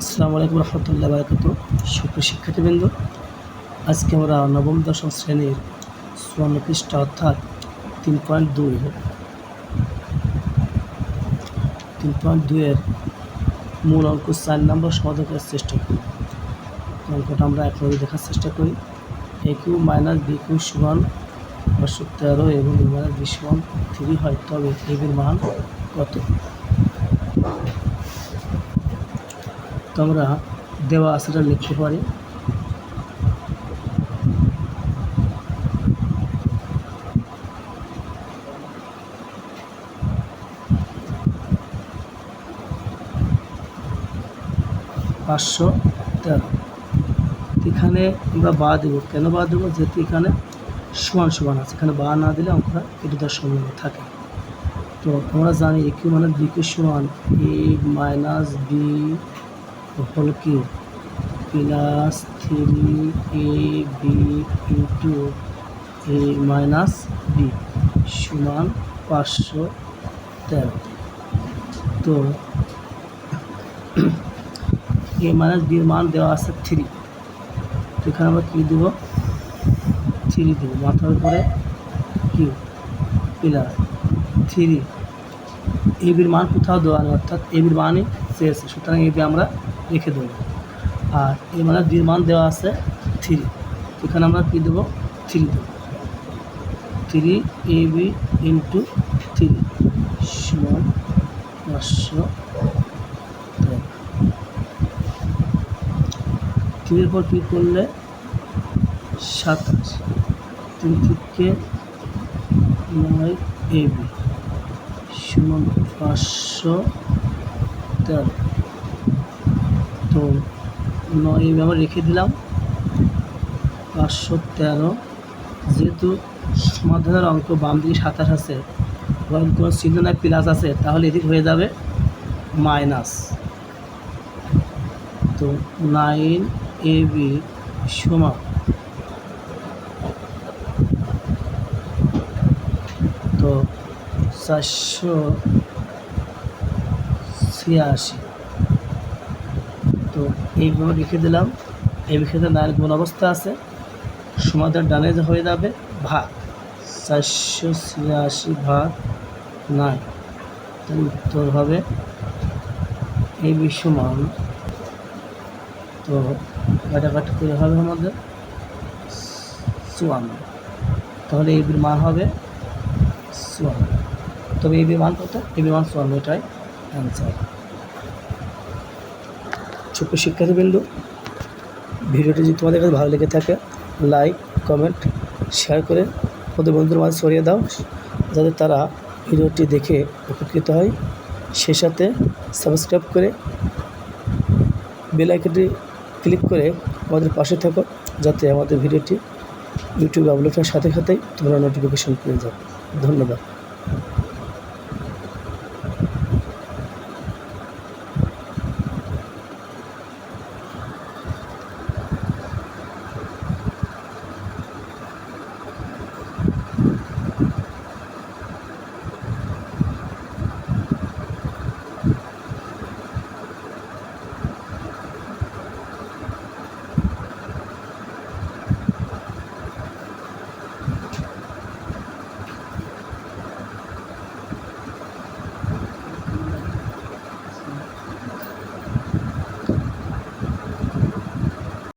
আসসালামু আলাইকুম রহমতুল্লাহ বারকাত সুপ্রিয় শিক্ষার্থীবৃন্দ, আজকে আমরা নবম, দশম শ্রেণির চুয়ান্ন পৃষ্ঠা অর্থাৎ তিন পয়েন্ট দুই তিন পয়েন্ট দুইয়ের মূল অঙ্ক চার নম্বর সমাধান করার চেষ্টা করি। অঙ্কটা আমরা এক নজরে দেখার চেষ্টা করি। A Q minus B Q সমান পাঁচশো তেরো এবং মাইনাস বি সমান থ্রি হয়, তবে এবির মান কত? তো আমরা দেওয়া আসাটা লিখতে পারি। পাঁচশো তেরো। এখানে আমরা বা দেবো। কেন বা দেবো? যেহেতু এখানে সমান সমান আছে। এখানে বা না দিলে অঙ্কটা এটি তার সম্ভাবনা থাকে। তো আমরা জানি এ কিউ মানে বি সমান A minus B whole Q plus three A B into A minus B, সমান পাঁচশো তেরো। তো এ মাইনাস বির মান দেওয়া আছে থ্রি। তো এখানে আমরা কী দেবো? থ্রি দেবো। মাথার উপরে কিউ প্লাস থ্রি। এবির মান কোথাও দেওয়া নেই, অর্থাৎ এবির মানই চেয়েছে সুতরাং এবি আমরা রেখে দেবো। আর এ মানে বির মান দেওয়া আছে থ্রি এখানে আমরা কী দেবো? থ্রি দেবো। Three A B into three সমান পাঁচশো থ্রির পর কী করলে? সাতাশ। তিন থেকে নয় এ বি সমান পাঁচশো তেরো। তো নয় এ বি রেখে দিলাম। পাঁচশো তেরো। যেহেতু মাধ্যমের অঙ্ক বাম দিকে সাতাশ আছে, এবং কোনো চিহ্ন নাই প্লাস আছে, তাহলে এদিক হয়ে যাবে মাইনাস তো নাইন এ বি সমান। তো চারশো ছিয়াশি। তো এইভাবে লিখে দিলাম। এই ক্ষেত্রে নাইন গুণ অবস্থা আছে। সমাধান ডানে হয়ে যাবে, ভাগ চারশো ছিয়াশি ভাগ নয় তাহলে উত্তর হবে এই সমান। তো কাটাকাটি করে হবে আমাদের চুয়ান্ন। তাহলে এই মান হবে চুয়ান্ন। তবে এই বির মান কত? এই বির মান চুয়ান্ন এটাই অ্যান্সার ছোট্ট শিক্ষার্থীবৃন্দু ভিডিওটি যদি তোমাদের কাছে ভালো লেগে থাকে লাইক কমেন্ট শেয়ার করে ওদের বন্ধুদের মাঝে সরিয়ে দাও, যাতে তারা ভিডিওটি দেখে উপকৃত হয়। সে সাথে সাবস্ক্রাইব করে বেল আইকনটি ক্লিক করে আমাদের পাশে থাকো, যাতে আমাদের ভিডিওটি ইউটিউবে আপলোড হওয়ার সাথে সাথেই তোমরা নোটিফিকেশন পেয়ে যাও। ধন্যবাদ।